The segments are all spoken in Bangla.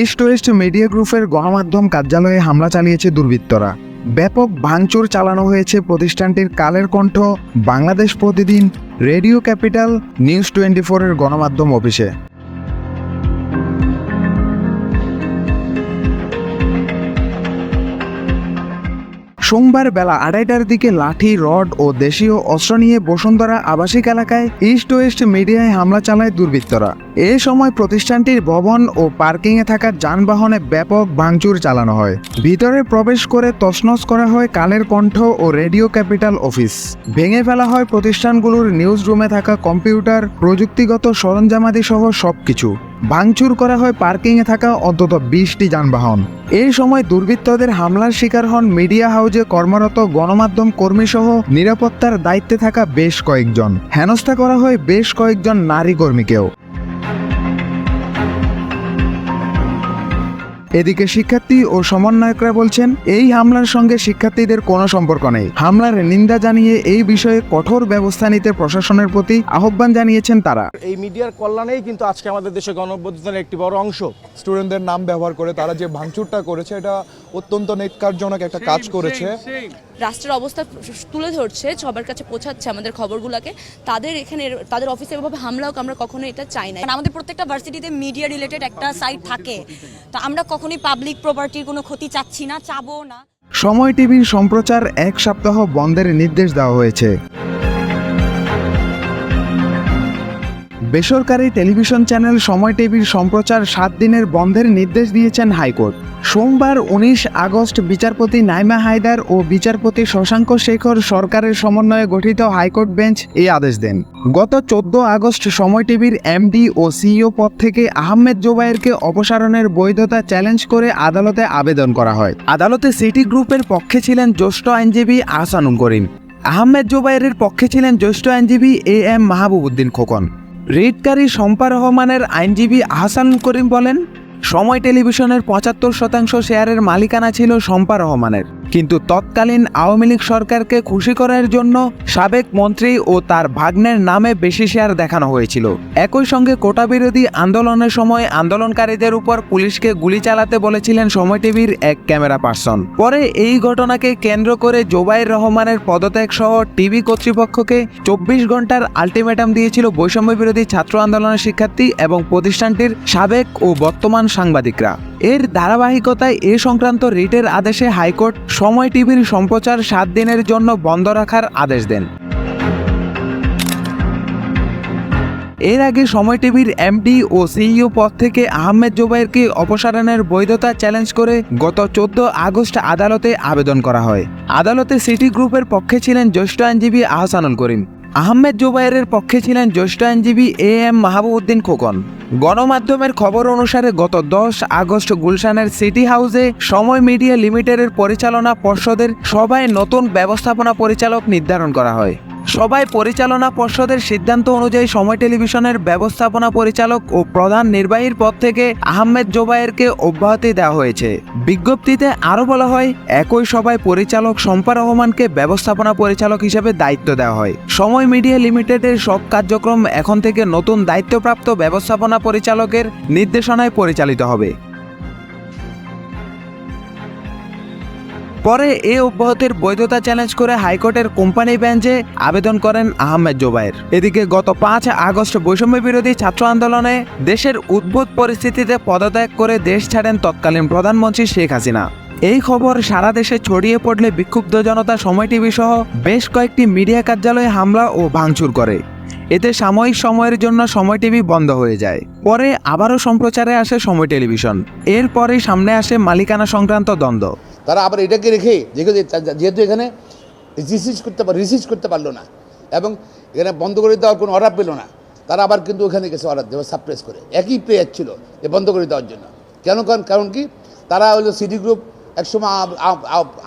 ইস্ট ওয়েস্ট মিডিয়া গ্রুপের গণমাধ্যম কার্যালয়ে হামলা চালিয়েছে দুর্বৃত্তরা। ব্যাপক ভাঙচুর চালানো হয়েছে প্রতিষ্ঠানটির কালের কণ্ঠ। বাংলাদেশ প্রতিদিন রেডিও ক্যাপিটাল নিউজ টোয়েন্টি ফোরের গণমাধ্যম অফিসে। সোমবার বেলা আড়াইটার দিকে লাঠি, রড ও দেশীয় অস্ত্র নিয়ে বসুন্ধরা আবাসিক এলাকায় ইস্ট ওয়েস্ট মিডিয়ায় হামলা চালায় দুর্বৃত্তরা। এ সময় প্রতিষ্ঠানটির ভবন ও পার্কিংয়ে থাকা যানবাহনে ব্যাপক ভাঙচুর চালানো হয়। ভিতরে প্রবেশ করে তছনছ করা হয় কালের কণ্ঠ ও রেডিও ক্যাপিটাল অফিস। ভেঙে ফেলা হয় প্রতিষ্ঠানগুলোর নিউজ রুমে থাকা কম্পিউটার, প্রযুক্তিগত সরঞ্জামাদি সহ সবকিছু। ভাঙচুর করা হয় পার্কিংয়ে থাকা অন্তত বিশটি যানবাহন। এই সময় দুর্বৃত্তদের হামলার শিকার হন মিডিয়া হাউজে কর্মরত গণমাধ্যম কর্মীসহ নিরাপত্তার দায়িত্বে থাকা বেশ কয়েকজন। হেনস্থা করা হয় বেশ কয়েকজন নারী কর্মীকেও। এদিকে শিক্ষার্থী ও সমন্বয়করা বলছেন এই হামলার সঙ্গে শিক্ষার্থীদের কোনো সম্পর্ক নেই। হামলার নিন্দা জানিয়ে এই বিষয়ে কঠোর ব্যবস্থা নিতে প্রশাসনের প্রতি আহ্বান জানিয়েছেন তারা। এই মিডিয়ার কল্যাণেই কিন্তু আজকে আমাদের দেশে গণঅভ্যুত্থানের একটি বড় অংশ। স্টুডেন্টদের নাম ব্যবহার করে তারা যে ভাঙচুরটা করেছে এটা অত্যন্ত নেটকারজনক একটা কাজ করেছে। রাষ্ট্রের অবস্থা তুলে ধরছে সবার কাছে পৌঁছাচ্ছে আমাদের খবরগুলোকে। তাদের এখানে তাদের অফিসে এভাবে হামলা হোক আমরা কখনো এটা চাই না আমাদের প্রত্যেকটা ভার্সিটিতে মিডিয়া রিলেটেড একটা সাইট থাকে। তো আমরা কখনোই পাবলিক প্রপার্টির কোনো ক্ষতি চাচ্ছি না চাবো না। সময় টিভির সম্প্রচার এক সপ্তাহ বন্ধের নির্দেশ দেওয়া হয়েছে। বেসরকারি টেলিভিশন চ্যানেল সময় টিভির সম্প্রচার সাত দিনের বন্ধের নির্দেশ দিয়েছেন হাইকোর্ট। সোমবার উনিশ আগস্ট বিচারপতি নাইমা হায়দার ও বিচারপতি শশাঙ্ক শেখর সরকারের সমন্বয়ে গঠিত হাইকোর্ট বেঞ্চ এই আদেশ দেন। গত চোদ্দ আগস্ট সময় টিভির এমডি ও সিইও পদ থেকে আহমেদ জোবায়েরকে অপসারণের বৈধতা চ্যালেঞ্জ করে আদালতে আবেদন করা হয়। আদালতে সিটি গ্রুপের পক্ষে ছিলেন জ্যেষ্ঠ আইনজীবী আহসানুল করিম। আহমেদ জোবায়েরের পক্ষে ছিলেন জ্যেষ্ঠ আইনজীবী এ এম মাহবুবুদ্দিন খোকন। রিটকারী শম্পা রহমানের আইনজীবী আহসান করিম বলেন, সময় টেলিভিশনের পঁচাত্তর শতাংশ শেয়ারের মালিকানা ছিল শম্পা রহমানের। কিন্তু তৎকালীন আওয়ামী লীগ সরকারকে খুশি করার জন্য সাবেক মন্ত্রী ও তার ভাগ্নের নামে বেশি শেয়ার দেখানো হয়েছিল। একই সঙ্গে কোটা বিরোধী আন্দোলনের সময় আন্দোলনকারীদের উপর পুলিশকে গুলি চালাতে বলেছিলেন সময় টিভির এক ক্যামেরা পার্সন। পরে এই ঘটনাকে কেন্দ্র করে জোবাইর রহমানের পদত্যাগ সহ টিভি কর্তৃপক্ষকে চব্বিশ ঘণ্টার আলটিমেটাম দিয়েছিল বৈষম্য বিরোধী ছাত্র আন্দোলনের শিক্ষার্থী এবং প্রতিষ্ঠানটির সাবেক ও বর্তমান সাংবাদিকরা। এর ধারাবাহিকতায় এ সংক্রান্ত রিটের আদেশে হাইকোর্ট সময় টিভির সম্প্রচার সাত দিনের জন্য বন্ধ রাখার আদেশ দেন। এর আগে সময় টিভির এমডি ও সিইও পদ থেকে আহমেদ জোবাইরকে অপসারণের বৈধতা চ্যালেঞ্জ করে গত চোদ্দ আগস্ট আদালতে আবেদন করা হয়। আদালতে সিটি গ্রুপের পক্ষে ছিলেন জ্যেষ্ঠ আইনজীবী আহসানুল করিম। আহমেদ জোবাইরের পক্ষে ছিলেন জ্যেষ্ঠ আইনজীবী এ এম মাহবুবউদ্দিন খোকন। গণমাধ্যমের খবর অনুসারে গত দশ আগস্ট গুলশানের সিটি হাউসে সময় মিডিয়া লিমিটেডের পরিচালনা পর্ষদের সভায় নতুন ব্যবস্থাপনা পরিচালক নির্ধারণ করা হয়। সবাই পরিচালনা পর্ষদের সিদ্ধান্ত অনুযায়ী সময় টেলিভিশনের ব্যবস্থাপনা পরিচালক ও প্রধান নির্বাহীর পদ থেকে আহমেদ জোবায়েরকে অব্যাহতি দেওয়া হয়েছে। বিজ্ঞপ্তিতে আরও বলা হয়, একই সভায় পরিচালক শম্পা রহমানকে ব্যবস্থাপনা পরিচালক হিসেবে দায়িত্ব দেওয়া হয়। সময় মিডিয়া লিমিটেডের সব কার্যক্রম এখন থেকে নতুন দায়িত্বপ্রাপ্ত ব্যবস্থাপনা পরিচালকের নির্দেশনায় পরিচালিত হবে। পরে এ অব্যাহতির বৈধতা চ্যালেঞ্জ করে হাইকোর্টের কোম্পানি বেঞ্চে আবেদন করেন আহমেদ জোবায়ের। এদিকে গত পাঁচ আগস্ট বৈষম্য বিরোধী ছাত্র আন্দোলনে দেশের উদ্ভূত পরিস্থিতিতে পদত্যাগ করে দেশ ছাড়েন তৎকালীন প্রধানমন্ত্রী শেখ হাসিনা। এই খবর সারা দেশে ছড়িয়ে পড়লে বিক্ষুব্ধ জনতা সময় টিভি সহ বেশ কয়েকটি মিডিয়া কার্যালয়ে হামলা ও ভাঙচুর করে। এতে সাময়িক সময়ের জন্য সময় টিভি বন্ধ হয়ে যায়। পরে আবারও সম্প্রচারে আসে সময় টেলিভিশন। এরপরে সামনে আসে মালিকানা সংক্রান্ত দ্বন্দ্ব। তারা আবার এটাকে রেখে যেহেতু এখানে রিসিজ করতে রিসিভ করতে পারল না এবং এখানে বন্ধ করে দেওয়ার কোনো অর্ডার পেল না, তারা আবার কিন্তু ওখানে গেছে অর্ডার দেবে সাপ্রেস করে। একই প্লেয়ার ছিল যে বন্ধ করে দেওয়ার জন্য। কেন? কারণ কারণ কি? তারা হলো সিটি গ্রুপ একসময়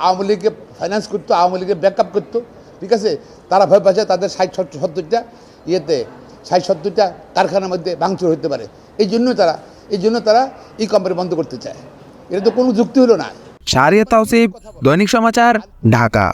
আওয়ামী লীগকে ফাইন্যান্স করতো, আওয়ামী লীগের ব্যাকআপ করতো। ঠিক আছে? তারা ভয় পাচ্ছে, তাদের ষাট সত্তর সত্তরটা ইয়েতে, ষাট সত্তরটা কারখানার মধ্যে ভাঙচুর হতে পারে। এই জন্য তারা, এই জন্য তারা এই কোম্পানি বন্ধ করতে চায়। এটা তো কোনো যুক্তি হলো না। শাহরিয়া তাওসিফ, দৈনিক সমাচার, ঢাকা।